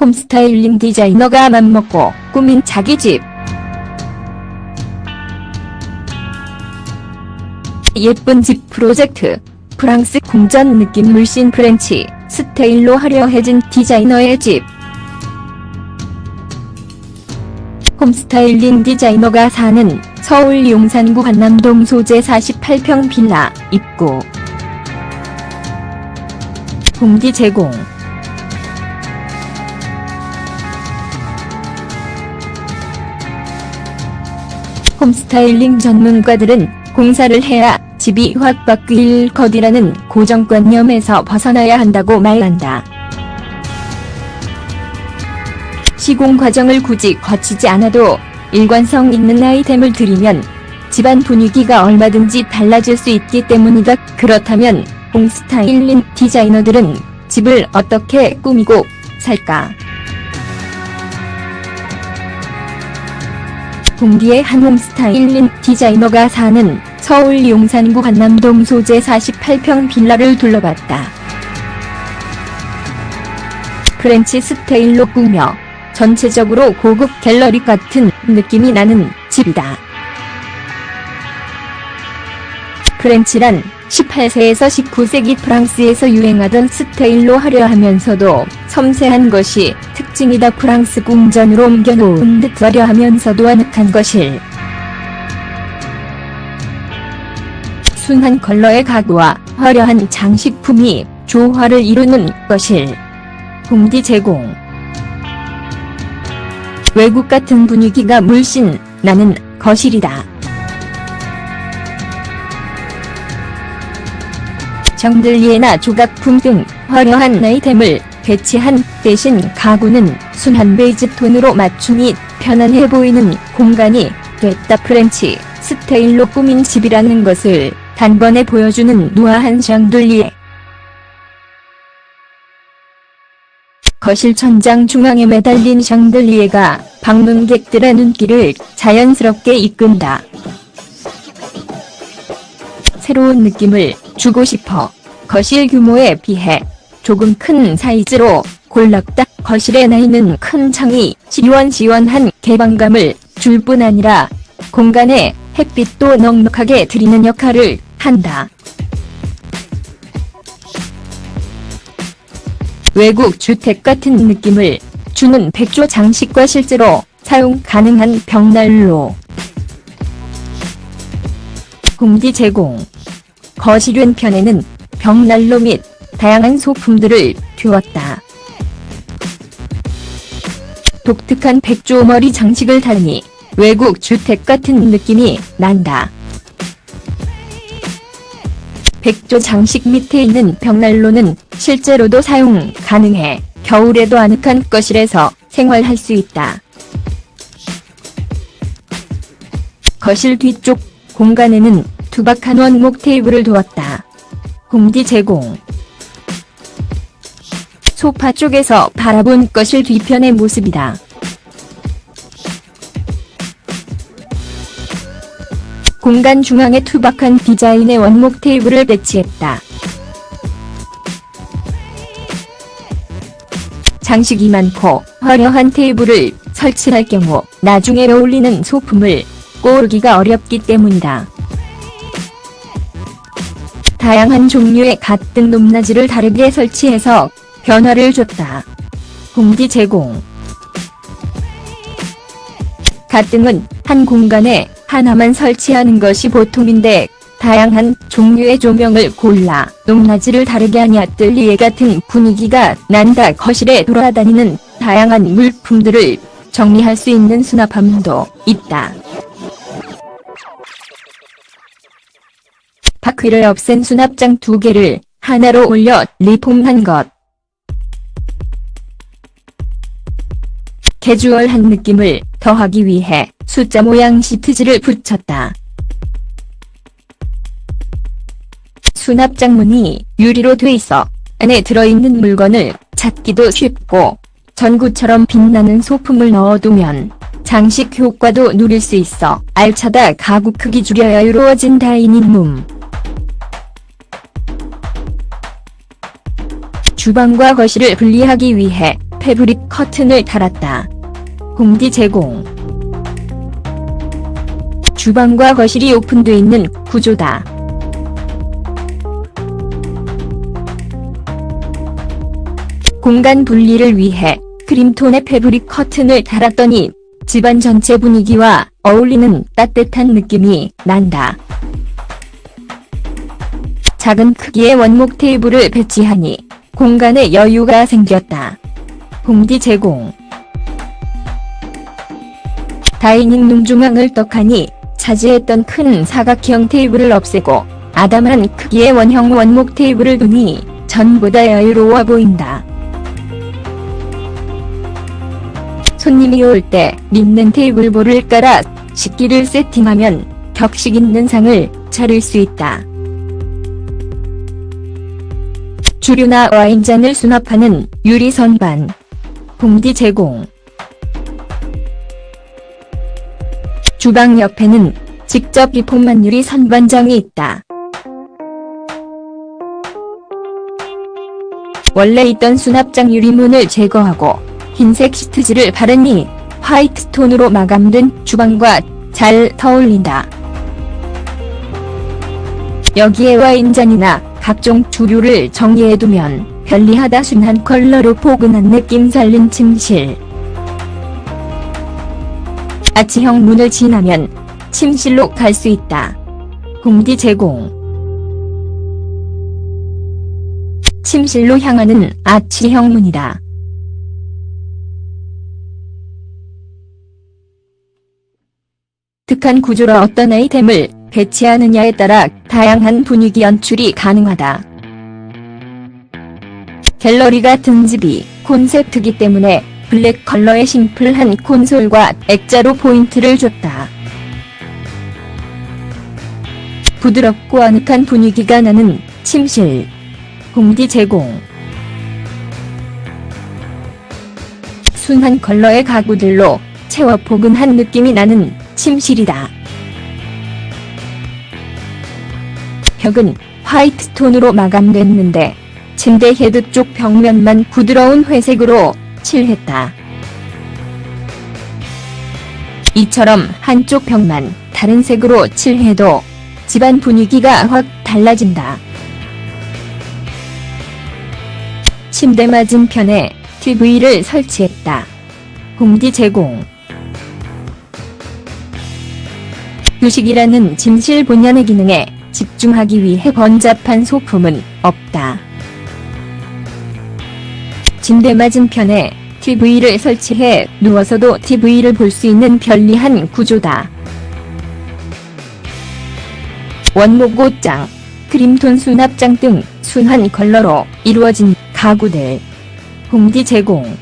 홈스타일링 디자이너가 맘먹고 꾸민 자기 집. 예쁜 집 프로젝트. 프랑스 궁전 느낌 물씬 프렌치 스타일로 화려해진 디자이너의 집. 홈스타일링 디자이너가 사는 서울 용산구 관남동 소재 48평 빌라 입구. 공기 제공. 홈스타일링 전문가들은 공사를 해야 집이 확 바뀔 것이라는 고정관념에서 벗어나야 한다고 말한다. 시공 과정을 굳이 거치지 않아도 일관성 있는 아이템을 들이면 집안 분위기가 얼마든지 달라질 수 있기 때문이다. 그렇다면 홈스타일링 디자이너들은 집을 어떻게 꾸미고 살까? 동기의 한 홈스타일링 디자이너가 사는 서울 용산구 관남동 소재 48평 빌라를 둘러봤다. 프렌치 스타일로 꾸며 전체적으로 고급 갤러리 같은 느낌이 나는 집이다. 프렌치란 18세에서 19세기 프랑스에서 유행하던 스타일로 화려 하면서도 섬세한 것이 특징이다. 프랑스 궁전으로 옮겨놓은 듯 화려하면서도 아늑한 것일. 순한 컬러의 가구와 화려한 장식품이 조화를 이루는 것일. 공기 제공. 외국 같은 분위기가 물씬 나는 거실이다. 정들리에나 조각품 등 화려한 아이템을 배치한 대신 가구는 순한 베이지 톤으로 맞춤이 편안해 보이는 공간이 됐다 프렌치 스타일로 꾸민 집이라는 것을 단번에 보여주는 누아한 샹들리에 거실 천장 중앙에 매달린 샹들리에가 방문객들의 눈길을 자연스럽게 이끈다. 새로운 느낌을 주고 싶어 거실 규모에 비해 조금 큰 사이즈로 골랐다. 거실에 나 있는 큰 창이 시원시원한 개방감을 줄 뿐 아니라 공간에 햇빛도 넉넉하게 들이는 역할을 한다. 외국 주택 같은 느낌을 주는 백조 장식과 실제로 사용 가능한 벽난로. 공기 제공. 거실 왼 편에는 벽난로 및 다양한 소품들을 두었다. 독특한 백조머리 장식을 달니 외국 주택 같은 느낌이 난다. 백조 장식 밑에 있는 벽난로는 실제로도 사용 가능해 겨울에도 아늑한 거실에서 생활할 수 있다. 거실 뒤쪽 공간에는 투박한 원목 테이블을 두었다. 공기 제공. 소파 쪽에서 바라본 거실 뒤편의 모습이다. 공간 중앙에 투박한 디자인의 원목 테이블을 배치했다. 장식이 많고 화려한 테이블을 설치할 경우 나중에 어울리는 소품을 고르기가 어렵기 때문이다. 다양한 종류의 갓등 높낮이를 다르게 설치해서 변화를 줬다. 공기 제공 갓등은 한 공간에 하나만 설치하는 것이 보통인데 다양한 종류의 조명을 골라 높낮이를 다르게 하니 아뜰리에 같은 분위기가 난다. 거실에 돌아다니는 다양한 물품들을 정리할 수 있는 수납함도 있다. 바퀴를 없앤 수납장 두 개를 하나로 올려 리폼한 것. 캐주얼한 느낌을 더하기 위해 숫자 모양 시트지를 붙였다. 수납장 문이 유리로 돼 있어 안에 들어있는 물건을 찾기도 쉽고 전구처럼 빛나는 소품을 넣어두면 장식 효과도 누릴 수 있어 알차다 가구 크기 줄여야 이루어진 다이닝룸. 주방과 거실을 분리하기 위해 패브릭 커튼을 달았다. 공기 제공. 주방과 거실이 오픈돼 있는 구조다. 공간 분리를 위해 크림톤의 패브릭 커튼을 달았더니 집안 전체 분위기와 어울리는 따뜻한 느낌이 난다. 작은 크기의 원목 테이블을 배치하니 공간에 여유가 생겼다. 공기 제공. 다이닝룸 중앙을 떡하니 차지했던 큰 사각형 테이블을 없애고 아담한 크기의 원형 원목 테이블을 두니 전보다 여유로워 보인다. 손님이 올때 립는 테이블볼을 깔아 식기를 세팅하면 격식 있는 상을 차릴 수 있다. 주류나 와인잔을 수납하는 유리 선반. 공기 제공. 주방 옆에는 직접 리폼한 유리 선반장이 있다. 원래 있던 수납장 유리문을 제거하고 흰색 시트지를 바르니 화이트 톤으로 마감된 주방과 잘 어울린다. 여기에 와인잔이나 각종 주류를 정리해두면 편리하다 순한 컬러로 포근한 느낌 살린 침실. 아치형 문을 지나면 침실로 갈 수 있다. 공기 제공. 침실로 향하는 아치형 문이다. 득한 구조로 어떤 아이템을 배치하느냐에 따라 다양한 분위기 연출이 가능하다. 갤러리 같은 집이 콘셉트기 때문에 블랙 컬러의 심플한 콘솔과 액자로 포인트를 줬다. 부드럽고 아늑한 분위기가 나는 침실. 공기 제공. 순한 컬러의 가구들로 채워 포근한 느낌이 나는 침실이다. 벽은 화이트 톤으로 마감됐는데 침대 헤드 쪽 벽면만 부드러운 회색으로 칠했다. 이처럼 한쪽 벽만 다른 색으로 칠해도 집안 분위기가 확 달라진다. 침대 맞은편에 TV를 설치했다. 공기 제공. 휴식이라는 진실 본연의 기능에 집중하기 위해 번잡한 소품은 없다. 침대 맞은편에 TV를 설치해 누워서도 TV를 볼 수 있는 편리한 구조다. 원목 옷장, 크림톤 수납장 등 순한 컬러로 이루어진 가구들. 공기 제공.